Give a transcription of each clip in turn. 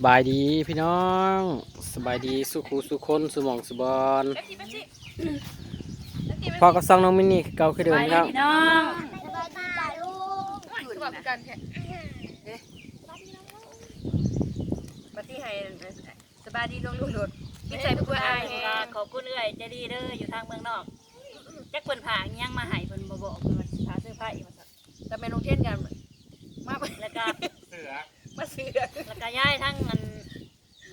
สบายดีพี่น้องสบายดีสุขูสุคนสุหมองสุบอลแป๊บสิแป๊บสิพ่อกับซองน้องมินนี่คือเก่าคือเดิมครับพี่น้องสบายดีจ้าลูกคือแบบกันแค่ปฏิให้สบายดีลงลูกโดดกินใจเพื่ออายแฮขอบคุณเอื้อยใจดีเด้ออยู่ทางเมืองนอกจักเพิ่นผาอิหยังมาให้เพิ่นบ่บอกเพิ่นว่าสิพาซื้อผ้าอีกว่าซั่นแต่แม่ลงเทศกันมาแล้วก็ มาเสือแล้วก็ย้ายทั้งอัน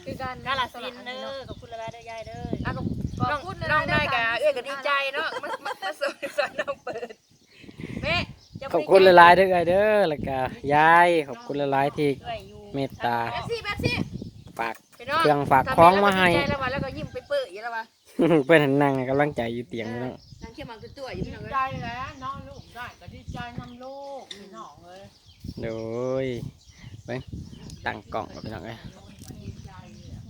คือการกาลสินธุ์เด้อขอบคุณหลายๆเด้อยายเด้ออะน้องน้องน้องได้กะเอื้อก็ดีใจเนาะมามามาสอนสอนน้องเปิดแม่ขอบคุณหลายๆเด้อไอเด้อแล้วก็ยายขอบคุณหลายๆที่เอื้อยอยู่เมตตา แป๊บสิแป๊บสิฝาก พี่น้องเครื่องฝากของมาให้ดีใจแล้วว่ะแล้วก็ยิ้มไปเปื้อยแล้วว่ะเพื่อนหันนั่งให้กำลังใจอยู่เตียงพี่น้องนางเขี้ยวหมันตัวๆอยู่ดีพี่น้องใจเอ้ยแล้วน้องลูกได้ก็ดีใจนำลูกพี่น้องเลยโดย ไปตั้งกล่องกับพี่น้องเอ้ยดีใจเลยอะ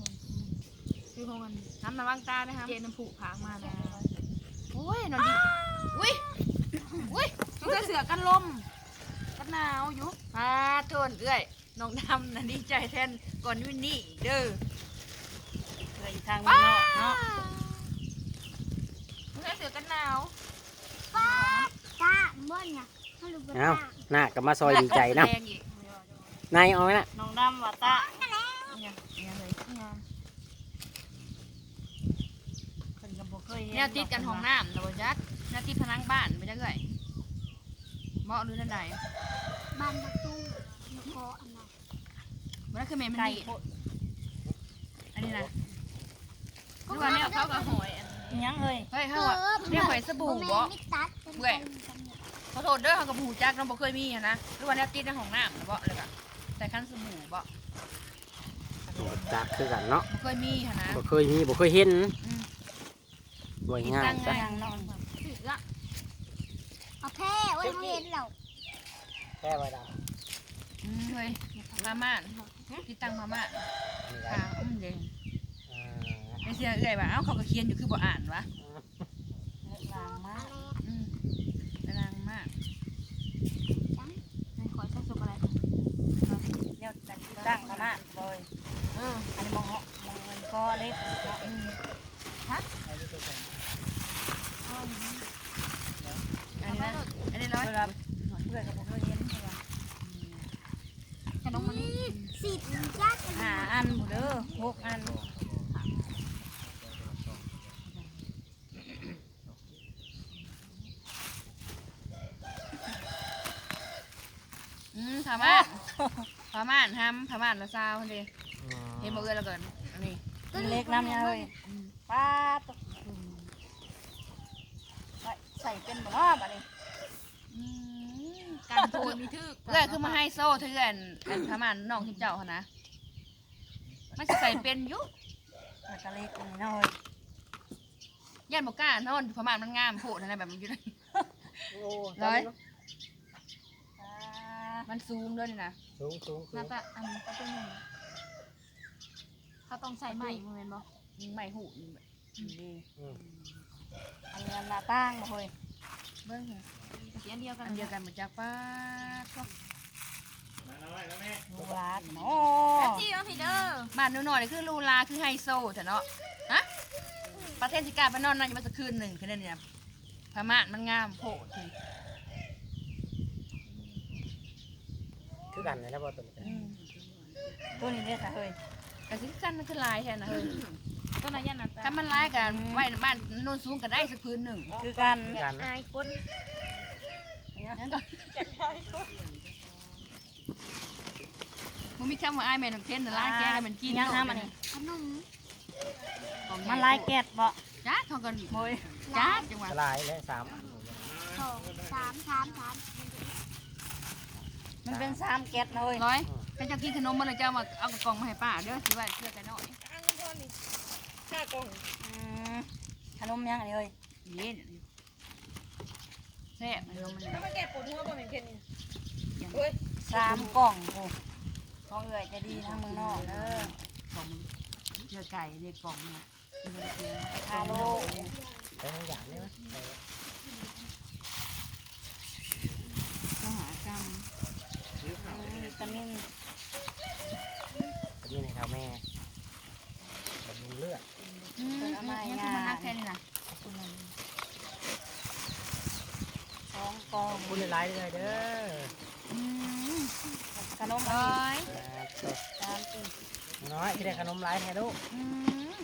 พี่พงกันน้ำน้ำวางตานะครับเจน้ำผุผางมาแล้วโอ้ยนอนดีอุ้ยอุ้ยมันก็เสือกันลมกันหนาวอยู่พาโทนเอ้ยน้องดำน่ะดีใจแทนก่อนวินนี่เด้อเอื้อยอยู่ทางเมืองนอกเนาะมันก็เสือกันหนาวป้าจ้าบ่นเนี่ยให้ลูกเป็นเอ้าป้าหน้ากับมาซอยดีใจเนาะแรงอีก นายเอาไหมน่ะน้องดำว่าตาเนี่ยเนี่ยเลยงามเพิ่นก็บ่เคยเห็นแนวติดกันห้องน้ำนะบ่จักแนวติดผนังบ้านบ่จักเอ้ยเหมาะหรือนั่นใดบ้านประตูนครอันนั้นมันนั่นคือแม่มันไก่ดีโพดอันนี้นะทุกวันนี้เขากับหอยอันอิหยังเอ้ยเฮ้ยเขาอะเรียกหอยสบู่บ่มิกตัดเป็นเว้ยขอโทษเด้อเขากับหูจักน้องบ่เคยมีอะนะทุกวันนี้ติดในห้องน้ำนะบ่เลยก็ แต่ขั้นสบู่บ่จักคือกันเนาะบ่เคยมีอะนะบ่เคยมีบ่เคยเห็นอืมบ่ง่ายตั้งจ้ะไงยังนอนถือละเอาแพ้ไว้เขาเห็นเราแค่ไว้ดาอืมเฮ้ยมาม่านติดตั้งมาม่านค่ะอุ้มเด้งไอ้เสียเอ้ยว่าเอ้าเขาก็เขียนอยู่คือบ่อ่านวะล้างมาอืมกำลังมากให้ขอใช้ช็อกโกแลต เดี๋ยวจะ ตั้งคณะเลยเอออันนี้มองเหาะมองมันก็เล็กเนาะอืมอันนี้นะอันนี้ร้อยเวลาเพื่อนก็บ่เคยเห็นใช่ป่ะขนมมันนี่สิบยักษ์หาอันหมดเด้อหกอัน อืมผาม่าน ผาม่านทำผาม่านละซาวคนเดียวเห็นบ่เอื้อแล้วก่อนอันนี้เล็กน้ำยังเลยป้าตกใส่เป็นบ่เนาะบัดนี้อืมการโทนมีทึกเอื้อคือมาให้โซ่เถื่อนอันผาม่านน้องทิมเจ้าเขานะมันสิใส่เป็นอยุแล้วก็เล็กนี่น้อยย่านบกล้านอนผาม่านมันงามโผล่อะไรแบบมันอยู่เลยร้อยมันซูมด้วยนี่นะ สูงสูงหน้าตาอันก็เป็นหนึ่งเขาต้องใส่ใหม่โมเมนต์บ่ใหม่หูนี่แบบดีอันนี้หน้าตั้งบ่เฮ้ยเบิ้งเหรอสีอันเดียวกันอันเดียวกันเหมือนจากป้าก็ลูกหลานเนาะจีว่าพี่เด้อบ้านหนูหน่อยนี่คือลูลาคือไฮโซแต่เนาะฮะประเทศสิกาไปนอนนั่นอยู่มาสักคืนหนึ่งคือนั่นเนี่ยพม่านมันงามโผล่ที คือ กันเลยนะบ่ตัวนี้อืมตัวนี้เนี่ยค่ะเฮ้ยกระซิบกันมันคือลายแทนนะเฮ้ยต้นนั้นยันนะถ้ามันลายกันไว้บ้านโน่นสูงก็ได้สักพื้นหนึ่งคือกันคือกันอายคนมันมีคำว่าอายแม่นองเทนแต่ลายแกแล้วมันกินยังห้ามอันนี้ขนมมันลายแกดบ่จ้าทองกันโอ้ยจ้าจังหวะลายและสามสองสามสามสาม มันเป็นสามแกดเลยร้อยถ้าเจ้ากินขนมมันเลยเจ้ามาเอากระกล่องมาให้ป้าเด้อสิว่าเชื่อกันหน่อยอืมขนมยังอันนี้เฮ้ยนี่แซ่บขนมมันถ้ามาแก้ปวดหัวบ่เห็นเคนนี่สามกล่องโอ้ของเอ๋ยจะดีทางเมืองนอกเด้อกล่องเชื่อไก่เรียกกล่องเนี่ยฮาโล กันนึงกระดิ่งแถวแม่กระดิ่งเลือดเป็นอะไรงานนักเค่นนะสองกองบุณหลายเลยเด้อขนมน้อยสามสี่น้อยที่ได้ขนมหลายแท้ลูก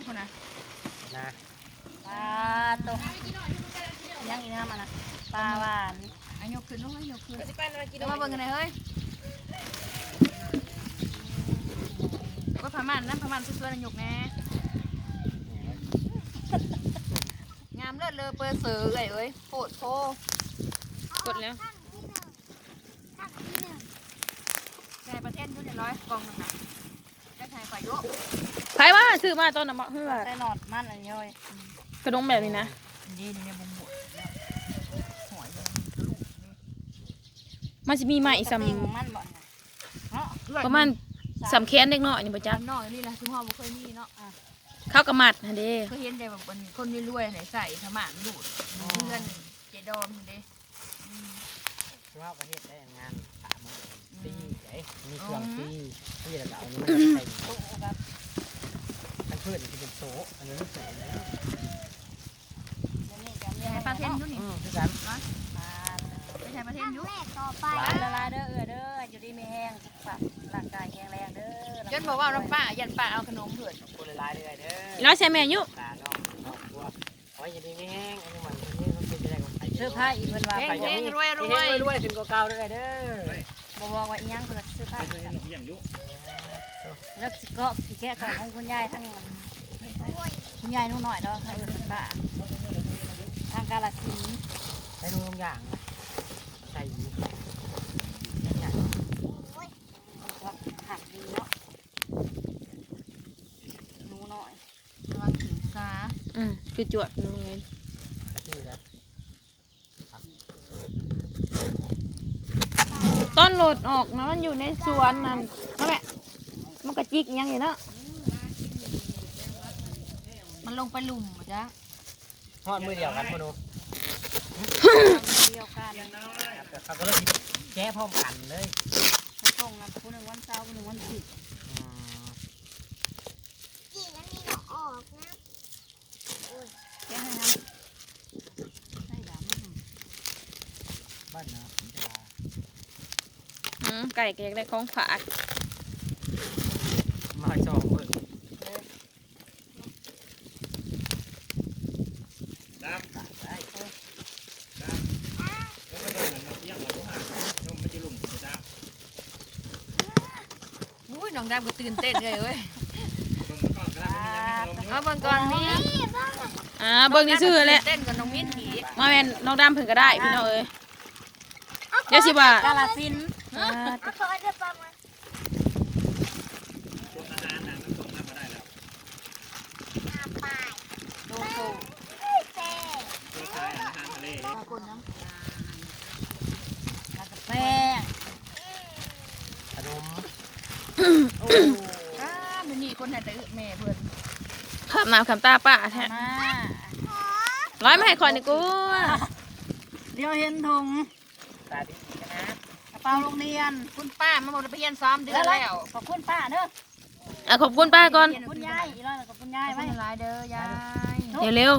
คนนะนะปลาตกยังอีกนะมานะปลาหวานอันยกขึ้นลูกอันยกขึ้นจะไปมาบิ่งกันหนยเฮ้ย ม่านนั่นพม่านสวยๆนะยกแน่งามเลิศเลอเปิดเสือเอ้ยเอ้ยโคตรโพกดแล้วตั้งที่หนึ่งใช่ประเทศนู่นเนี่ยร้อยกองหนึงนะได้ใช้ไฟโยกใครว่าซื้อมาตอนนั้นบ่คือว่าได้หนอดมันอะไรย่อยขนมแบบนี้นะนี่นี่เนี่ยบุ้งบุ้งหอยเลยมันสิมีใหม่สปิ้งมันบ่เนาะำประมาณ สำแขนเด็กน้อยนี่บ่จ๊ะจานนอกนี่แหละทุกห้องบ่เคยมีเนาะข้าวกระมัดนั่นเด้เคยเห็นแต่แบบคนรวยๆไหนใส่ธรรมะดูดเพื่อนเจดอมเด้ว่าประเทศได้งานสามมื้อปีไอ้มีเครื่องปีที่เราจะเอานี้มาใส่ตู้ครับทั้งพืชที่เป็นโซะอันนี้ไม่ใส่แล้ว นบอกว่าน้องป้ายันป้าเอาขนมเผือกคุณหลายๆเลยเด้อแล้วใช่แม่ยุตาน้องน้องตัวโอ้ยอย่าดีไม่แห้งอันนี้มันอันนี้มันเป็นไปได้ของใครเสื้อผ้าอีกเพิ่นว่าเฮไปงเฮงรวยรรววยยรวยถึงเก่าๆด้วยเด้อบ่บอกว่าอีหยังเพิ่นว่าเสื้อผ้าอีกแล้วแล้วสิเก็สิแกะของของคุณยายทั้งมันคุณยายนู่นหน่อยเนาะให้เอิ้นเพิ่นป้าทางกาลสินธุ์ให้ดูทุกอย่างใส่อย่าง ก็หักดีเนาะหนูหน่อย ระ วังถือสาอืมคือจวดนู่นไงที่แล้วต้นโหลดออกนะมันอยู่ในสวนนั่นนั่นแหละมันก็จิกยังอยู่เนาะมันลงไปหลุมจ้ะทอดมือเดียวกันพ่อหนูเดียวกันเขาก็เลยแก้พร้อมกันเลยมันส่งนะผู้หนึ่งวันเสาร์ผู้หนึ่งวันอาทิตย์ อืม กี่นั้นมีหน อกนะแกให้ทำให้ดำบ้านนาผมจะลาอืมไก่แกงได้ของฝากมาจองเบิ่งอุ้ยน้องดำก็ตื่นเต้นเลยเว้ย เอาเบิ่งก่อนมีอ่าเบิ่งนี่ชื่อแหละเต้นกับน้องมิ้นผีมาแม่นน้องดำเพิ่นก็ได้พี่น้องเอ้ยเดี๋ยวสิว่ากาลสินธุ์อ่าเอาขอเดี๋ยวประมาณห้าปลายโตโตเต้คนน้ำแล้วก็แป้งขนมโอ้อ้ามันนี่คนไหนแต่อึแม่เพื่อน ขับน้ำขับตาป้าแท้มาร้อยมาให้คอยนี่กูเดี๋ยวเห็นถุงตาดีกันนะกระเป๋าโรงเรียนคุณป้ามาบอกไปเรียนซ้อมเดือนแล้วขอบคุณป้าเด้ออะขอบคุณป้าก่อนขอบคุณยายอีกแล้วขอบคุณยายไม่ไว้เป็นไรเด้อยายเดี๋ยวเร็ว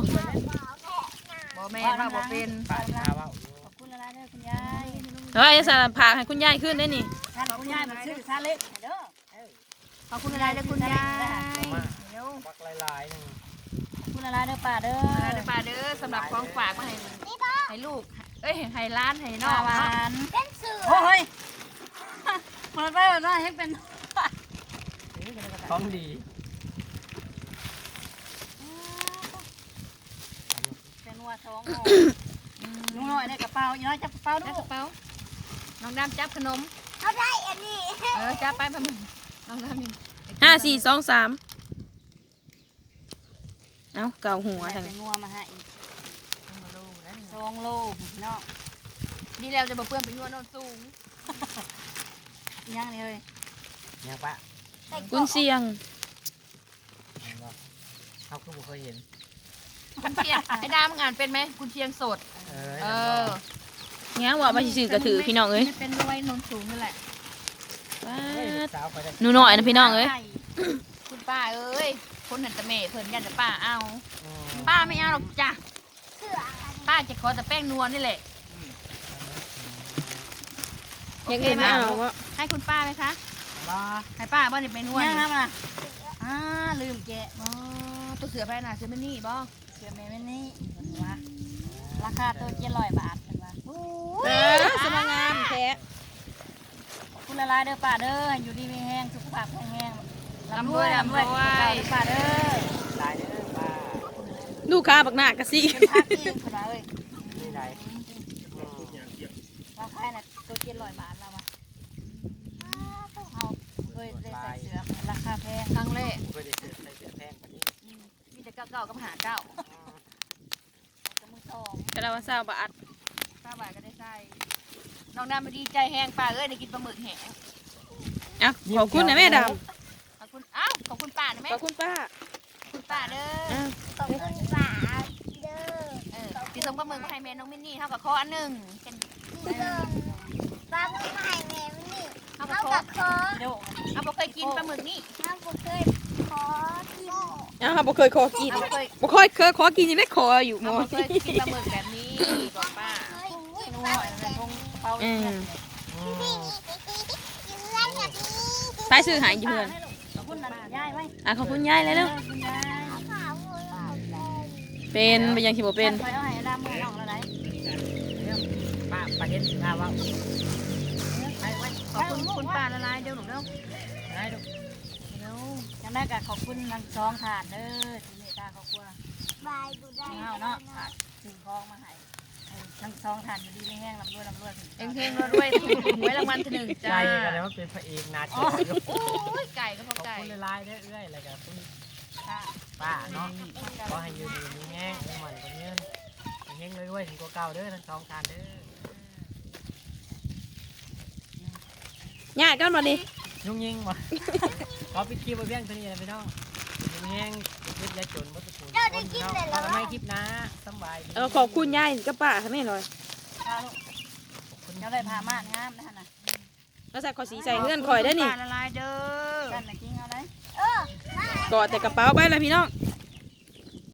บอกแม่ว่าบอกเป็นป้าชาว่าขอบคุณอะไรเด้อคุณยายเฮ้ยสารผักให้คุณยายขึ้นได้นี่ท่านคุณยายมาซื้อซาเล็กเด้อขอบคุณอะไรเด้อคุณยายเดี๋ยว บักลายๆหนึง ขอบคุณอะไรเด้อป้าเด้ออะไรเด้อป้าเด้อสำหรับของฝากมาให้ให้ลูก เอ้ยให้ร้านให้น้น้อองงหวาเนาะนเป็นเสือโอ้ยเปิดไปเปิดมาให้เป็นของดีเป็นวัวท้องหนูหน่อยในกระเป๋าอีน้อยจับกระเป๋าดูได้กระเป๋าน้องดำจับขนม เอาได้อันนี้ เออจับไปแป๊บนึงน้องดำนี่ห้าสี่สองสาม เอ้าเก่าหัวทางเป็นงัวมาให้เอามาลูกแล้วนี่สองโลเนาะดีแล้วจะบอกเพื่อนไปนวดโนนสูงยังนี่เลยยังปะกุนเสียงยังบ่เขาคือบ่เคยเห็นคุณเชียงไอ้ดำงานเป็นไหมคุณเชียงสด เออเออเงี้ยว่ามาสิซื้อกระถือพี่น้องเอ้ยเป็นรวยโนนสูงนี่แหละว้าเฮ้ยดสาวไปได้หนูหน่อยนะพี่น้องเอ้ยคุณป้าเอ้ย คนหันตะเมเพิ่นยันแต่ป้าเอาอืมป้าไม่เอาหรอกจ้ะเสืออันป้าจะขอแต่แป้งนวลนี่แหละยังอื่นไม่เอาวะให้คุณป้าไหมคะรอให้ป้าบ่ได้เป็นนวดยังครับล่ะอ่าลืมแกะอ๋อตัวเสือไปน่ะเสือไม่นี่บ่เชื่อแม่แม่นี่เห็นว่าราคาตัวเจ็ดร้อยบาทเห็นว่าเออสมางามแท้คุณละลายเด้อป้าเด้อให้อยู่ดีมีแห้งสุขภาพแข็งแรง ลำด้วยลำด้วยเก่าเด้อป้าเด้อลายเด้อป้าลูกค้าบักหน้ากะสิเป็นพักเองคุณเอ้ยนี่ไรราคาน่ะตัวเจ็ดร้อยบาทแล้ววะเอาเคยได้ใส่เสื้อราคาแพงครั้งแรกเพื่อจะเสือใส่เสือแพงกว่านี้มีแต่เก้าเก้ากับหาเก้าจะมือสองกระดาษซาบาทป้าบ่ายก็ได้ใส่น้องดำมาดีใจแห้งป้าเอ้ยได้กินปลาหมึกแห้งอะขอบคุณนะแม่ดข นะำแม่ขอบคุณป้าขอบคุณป้าเด้ออะขอบคุณป้าเด้อเออที่ส่งปลาหมึกมาให้แม่น้องมินนี่เท่ากับข้ออันหนึ่งเป็นที่เดิมป้าเพิ่งมาให้แม่วันนี้เท่าเท่ากับข้อกับคอเดี๋ยวเอาบ่เคยกินปลาหมึกนี่เท่ากับเคยขอที่อะครับบ่เคยขอกินเอาบ่เคยบ่เคยเคยขอกินยังได้ขออยู่หมเอาอ บ่เคยกินปลาหมึกแบบนี้บอกป้าเคยกินนู่นป้าหน่อยนะทงเป่าอืเงิมนยืนแบบนี้ใช้ซื้อหายอยู่เพื่อนขอบคุณนะยาย ไว้อะขอบคุณยายเลยเร็วขอบคุณยายขาวมือเราเป็นเป็นไปยังสิบ่เป็นคอยเอาให้ดำมือน้องแล้วไหนป้าประเทศสิบห้าว่าไปไว้ขอบคุณคุณป้าละลายเดี๋ยวหนูเร็วได้ดูเดี๋ยวยังได้ก็ขอบคุณทั้งสองถาดเด้อที่เมตตาครอบครัวบายดูได้เฮาเนาะถาดสิ่งของมาให้ให้ ทั้งสองถาดอยู่ดีไม่แห้งลำรวยลำรวยเฮงๆรวยๆถูกหวยรางวัลที่หนึ่งใจจ้าอะไรว่าเป็นพระเอกนาจออยู่โอ้ยไก่ก็พอขอบไก่คุณหลายๆเด้อเอื้อยอะไรกับคุณค่ะป้าเนาะขอให้อยู่ดีมีแห้งมีมันกับเงินเฮงรวยๆถึงกว่าเก่าเด้อทั้งสองทานเด้อยายกันมาดิยุ่งยิงวะขอปิดคลิปไว้เพียงเท่านี้เลยพี่น้องอยู่มี แห้งยึดยาจนวัตถุผลคนพี่น้องพอกันไม่คลิปนะสำบายดีเออขอบคุณยายกับป้าค่ะแม่หน่อยค่ะลูกเจ้าได้พาม่านงามนะฮะน่ะแล้วใส่ขอสีใส่เงื่อนข่อยได้อนี่ป้าละลายเด้อกันน่ะจริงเอาได้เออ กอดแต่กระเป๋าไปแล้วพี่น้อง